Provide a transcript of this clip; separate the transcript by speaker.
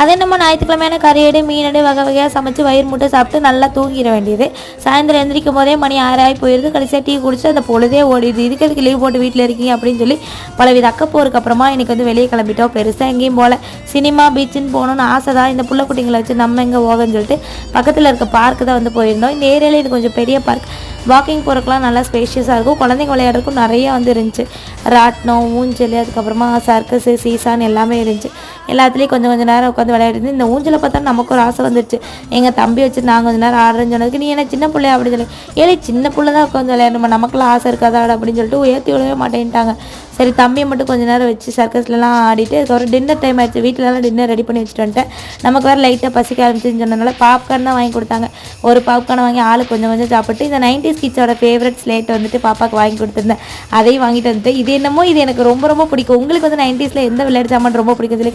Speaker 1: அதே நம்ம ஞாயிற்றுக்கிழமையான கறியடு மீனடு வகை வகையாக சமைச்சு வயிறு முட்டை சாப்பிட்டு நல்லா தூங்கிட வேண்டியது. சாயந்தரம் எந்திரிக்கும் போதே மணி ஆறாகி போயிடுது கடைசியாக டீ குடிச்சு அந்த பொழுதே ஓடிடுது. இதுக்கு அதுக்கு லீவ் போட்டு வீட்டில் இருக்கீங்க அப்படின்னு சொல்லி பலவித அக்கப்போருக்கு அப்புறமா இன்றைக்கி வந்து வெளியே கிளம்பிட்டோம். பெருசாக எங்கேயும் போகல. சினிமா பீச்சுன்னு போகணும்னு ஆசை தான். இந்த புள்ள குட்டிங்களை வச்சு நம்ம எங்கே போகன்னு சொல்லிட்டு பக்கத்தில் இருக்க பார்க்கு தான் வந்து போயிருந்தோம். இந்த ஏரியாவில் இது கொஞ்சம் பெரிய பார்க் வாக்கிங் போகிறதுக்குலாம் நல்லா ஸ்பேஷியஸாக இருக்கும். குழந்தைங்க விளையாடுறதுக்கும் நிறைய வந்து இருந்துச்சு. ராட்டினம் ஊஞ்சல் அதுக்கப்புறமா சர்க்கஸு சீசான் எல்லாமே இருந்துச்சு. எல்லாத்துலேயும் கொஞ்சம் கொஞ்சம் நேரம் உட்காந்து விளையாடிருந்து இந்த ஊஞ்சலை பார்த்தா நமக்கு ஒரு ஆசை வந்துருச்சு. எங்கள் தம்பி வச்சு நாங்கள் கொஞ்சம் நேரம் ஆடுறேன்னு சொன்னதுக்கு நீ என்ன சின்ன பிள்ளையா? அப்படின்னு சொல்லி ஏழை சின்ன பிள்ளை தான் உட்காந்து விளையாடணுமா? நமக்குலாம் ஆசை இருக்காதா அப்படின்னு சொல்லிட்டு உயர்த்தி விடவே மாட்டேன்ட்டாங்க. சரி தம்பியை மட்டும் கொஞ்ச நேரம் வச்சு சர்க்கஸ்லலாம் ஆடிட்டு அதுக்கப்புறம் டின்னர் டைம் ஆயிடுச்சு. வீட்டிலலாம் டின்னர் ரெடி பண்ணி வச்சுட்டு வந்துட்டேன். நமக்கு வேறு லைட்டாக பசிக்க ஆரம்பிச்சுன்னு சொன்னதுனால பாப்கார்ன் தான் வாங்கி கொடுத்தாங்க. ஒரு பாப்கார்னை வாங்கி ஆளு கொஞ்சம் கொஞ்சம் சாப்பிட்டு இந்த நைன்டிஸ் கிட்ஸோட ஃபேவரட் ஸ்லேட் வந்துட்டு பாப்பாவுக்கு வாங்கி கொடுத்துருந்தேன். அதையும் வாங்கிட்டு வந்துட்டு இது என்னமோ இது எனக்கு ரொம்ப ரொம்ப பிடிக்கும். உங்களுக்கு வந்து நைன்டிஸில் எந்த விளையாட்டு சாமான் ரொம்ப பிடிக்கும் சொல்லி